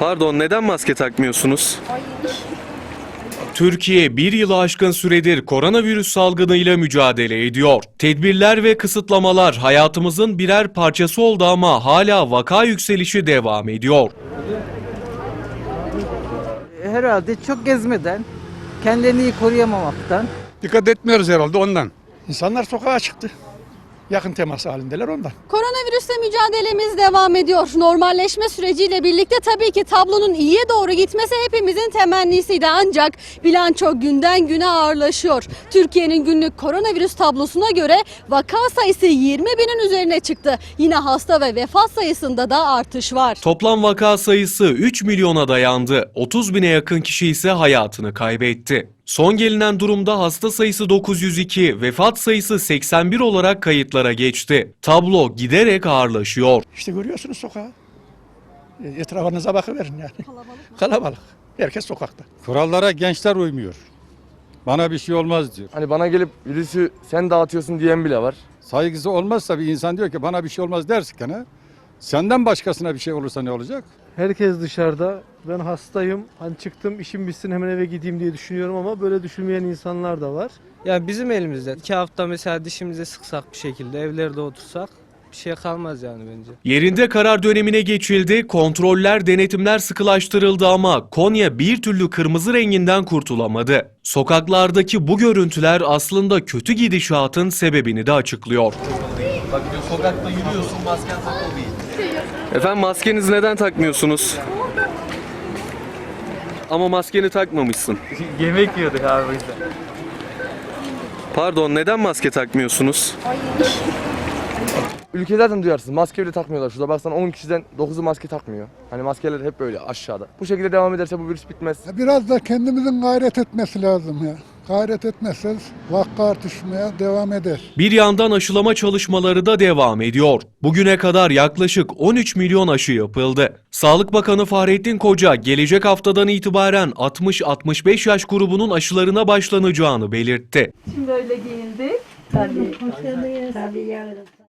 Pardon neden maske takmıyorsunuz? Türkiye bir yılı aşkın süredir koronavirüs salgınıyla mücadele ediyor. Tedbirler ve kısıtlamalar hayatımızın birer parçası oldu ama hala vaka yükselişi devam ediyor. herhalde çok gezmeden, kendini iyi koruyamamaktan, Dikkat etmiyoruz herhalde ondan. İnsanlar sokağa çıktı. Yakın temas halindeler ondan. Koronavirüsle mücadelemiz devam ediyor. Normalleşme süreciyle birlikte tabii ki tablonun iyiye doğru gitmesi hepimizin temennisiydi. Ancak bilanço günden güne ağırlaşıyor. Türkiye'nin günlük koronavirüs tablosuna göre vaka sayısı 20 binin üzerine çıktı. Yine hasta ve vefat sayısında da artış var. Toplam vaka sayısı 3 milyona dayandı. 30 bine yakın kişi ise hayatını kaybetti. Son gelinen durumda hasta sayısı 902, vefat sayısı 81 olarak kayıtlara geçti. Tablo giderek ağırlaşıyor. İşte görüyorsunuz sokağı. E, Etrafınıza bakıverin yani. Kalabalık Kalabalık. Herkes sokakta. Kurallara gençler uymuyor. Bana bir şey olmaz diyor. Hani bana gelip virüsü sen dağıtıyorsun diyen bile var. Saygısı olmazsa bir insan diyor ki bana bir şey olmaz derken senden başkasına bir şey olursa ne olacak? Herkes dışarıda. Ben hastayım. Hani çıktım işim bitsin hemen eve gideyim diye düşünüyorum ama böyle düşünmeyen insanlar da var. Ya bizim elimizde. iki hafta mesela dişimize sıksak bir şekilde evlerde otursak bir şey kalmaz yani bence. Yerinde karar dönemine geçildi, kontroller, denetimler sıkılaştırıldı ama Konya bir türlü kırmızı renginden kurtulamadı. Sokaklardaki bu görüntüler aslında kötü gidişatın sebebini de açıklıyor. Bak sokakta yürüyorsun masken takılı değil. Efendim maskeniz neden takmıyorsunuz? Ama maskeni takmamışsın. Yemek yiyorduk abi yüzden. Pardon neden maske takmıyorsunuz? Ülke zaten duyarsız. Maske bile takmıyorlar. Şurada baksan 10 kişiden 9'u maske takmıyor. Hani maskeler hep böyle aşağıda. Bu şekilde devam ederse bu virüs bitmez. Biraz da kendimizin gayret etmesi lazım ya. Gayret etmezseniz vaka artışmaya devam eder. Bir yandan aşılama çalışmaları da devam ediyor. Bugüne kadar yaklaşık 13 milyon aşı yapıldı. Sağlık Bakanı Fahrettin Koca gelecek haftadan itibaren 60-65 yaş grubunun aşılarına başlanacağını belirtti. Şimdi öyle giyindik. Tabii. Tabii.